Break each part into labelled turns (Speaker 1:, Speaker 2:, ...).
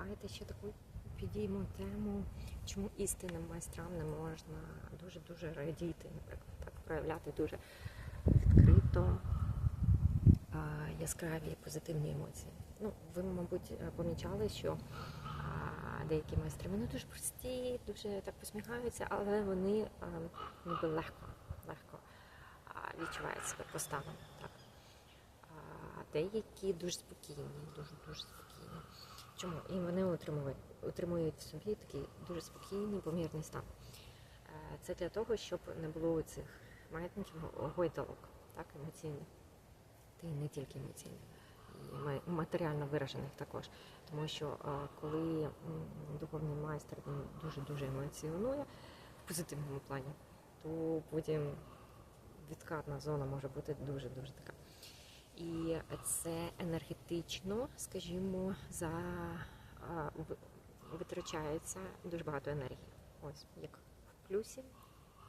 Speaker 1: Давайте ще таку підіймемо тему, чому істинним майстрам не можна дуже-дуже радіти, наприклад, так проявляти дуже відкрито яскраві позитивні емоції. Ну, ви, мабуть, помічали, що деякі майстри вони дуже прості, дуже так посміхаються, але вони ніби легко, легко відчувають себе по. Так. Деякі дуже спокійні, дуже дуже спокійні. Чому? І вони отримують, отримують в собі такий дуже спокійний, помірний стан. Е, Це для того, щоб не було цих маятників гойдалок, так, емоційних. Та й не тільки емоційних, і матеріально виражених також. Тому що е, коли духовний майстер він дуже-дуже емоціонує в позитивному плані, то потім відкатна зона може бути дуже-дуже така. І це енергетично, скажімо, за витрачається дуже багато енергії. Ось як в плюсі,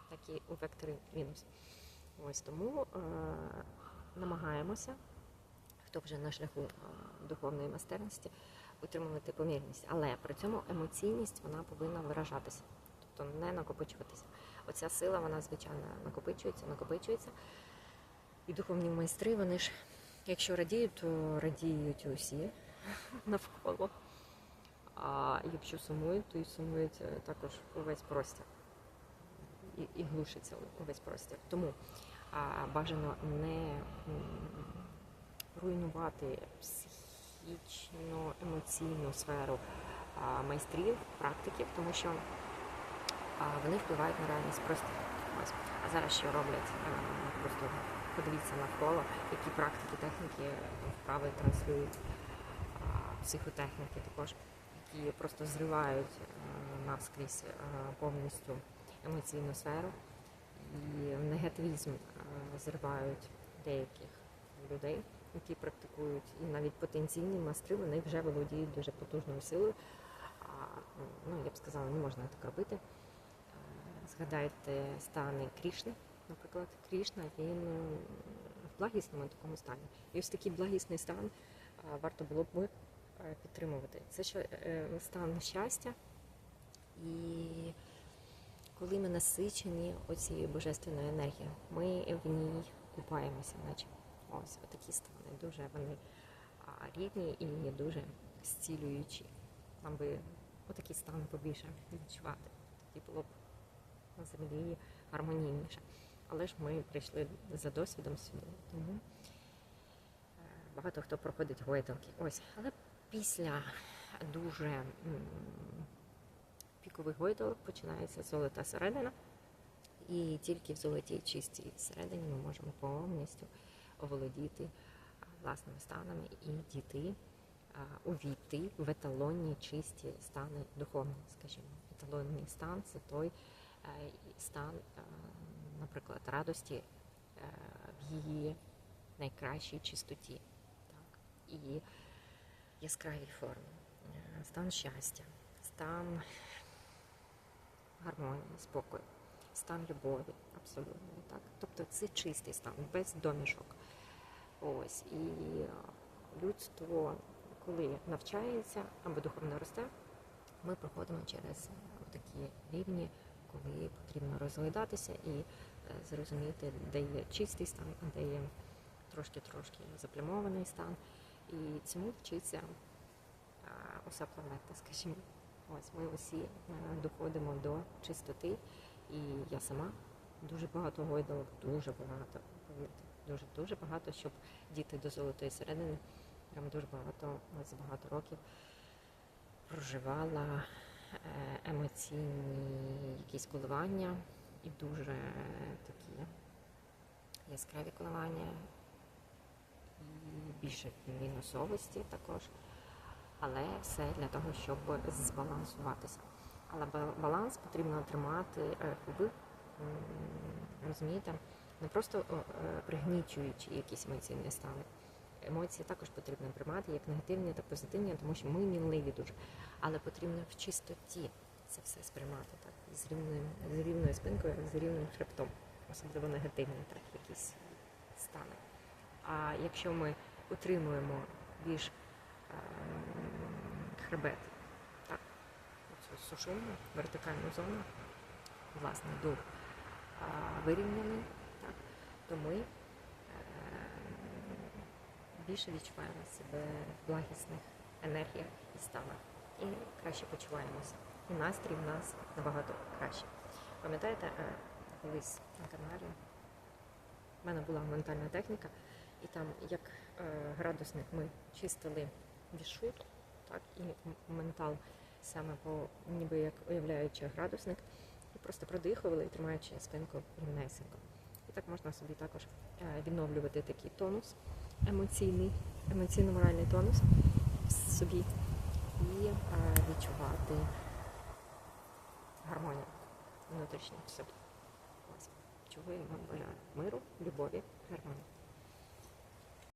Speaker 1: так і у векторі мінус. Ось тому е, намагаємося, хто вже на шляху е, духовної майстерності, утримувати помірність. Але при цьому емоційність вона повинна виражатися, тобто не накопичуватися. Оця сила, вона звичайно накопичується, накопичується. І духовні майстри, вони ж, якщо радіють, то радіють усі навколо. А якщо сумують, то і сумують е, також увесь простір. І, і глушиться увесь простір. Тому а, бажано не руйнувати психічно емоційну сферу а, майстрів, практиків, тому що а, вони впливають на реальність просто. Ось. А зараз що роблять? Е, Просто подивіться навколо, які практики, техніки, вправи транслюють, психотехніки також, які просто зривають е, наскрізь е, повністю емоційну сферу і негативізм зривають деяких людей, які практикують, і навіть потенційні майстри, вони вже володіють дуже потужною силою. А, ну, я б сказала, не можна так робити. Згадайте стани Крішни, наприклад, Крішна, він в благісному такому стані. І ось такий благісний стан варто було б е, підтримувати. Це ще стан щастя. І коли ми насичені оцією божественною енергією, ми в ній купаємося, наче ось такі стани. Дуже вони рідні і дуже зцілюючі. Нам би отакий стан побільше відчувати. Тоді було б на землі гармонійніше. Але ж ми прийшли за досвідом сюди. Тому е, багато хто проходить гойдалки. Ось, але після дуже пікових гойдалок починається золота середина. І тільки в золотій чистій середині ми можемо повністю оволодіти власними станами і дійти, увійти в еталонні чисті стани духовні, скажімо. Еталонний стан це той стан, е, наприклад, радості е, в її найкращій чистоті. Так? І яскравій формі, Е, стан щастя, стан гармонії, спокою, стан любові, абсолютно так. Тобто це чистий стан, без домішок. Ось і е, людство, коли навчається або духовно росте, ми проходимо через е, такі рівні, коли потрібно розглядатися і е, зрозуміти, де є чистий стан, а де є трошки-трошки заплямований стан. І цьому вчиться е, уся планета, скажімо. Ось ми усі е, доходимо до чистоти, і я сама дуже багато гойдалок, дуже багато, повірте, дуже дуже багато, щоб дійти до золотої середини. Прям дуже багато, ось багато років проживала емоційні якісь коливання і дуже такі яскраві коливання, і більше мінусовості також але все для того, щоб збалансуватися. Але баланс потрібно тримати, е, ви розумієте, не просто е, пригнічуючи якісь емоційні стани. Емоції також потрібно тримати, як негативні, так позитивні, тому що ми мінливі дуже. Але потрібно в чистоті це все сприймати так, з рівною, з рівною спинкою, з рівним хребтом, особливо негативні, так, якісь стани. А якщо ми утримуємо більш ем, хребет сушумну вертикальну зону, власне, дух вирівняний, так, то ми е, більше відчуваємо себе в благісних енергіях і станах. І краще почуваємося. І настрій в нас набагато краще. Пам'ятаєте, е, колись на каналі в мене була ментальна техніка, і там як е, градусник ми чистили вішут, так, і ментал саме по ніби як уявляючи градусник, і просто продихували, тримаючи спинку рівнесенько. І так можна собі також е, відновлювати такий тонус емоційний, емоційно-моральний тонус в собі і е, відчувати гармонію внутрішню в собі. Ось. Миру, любові, гармонії.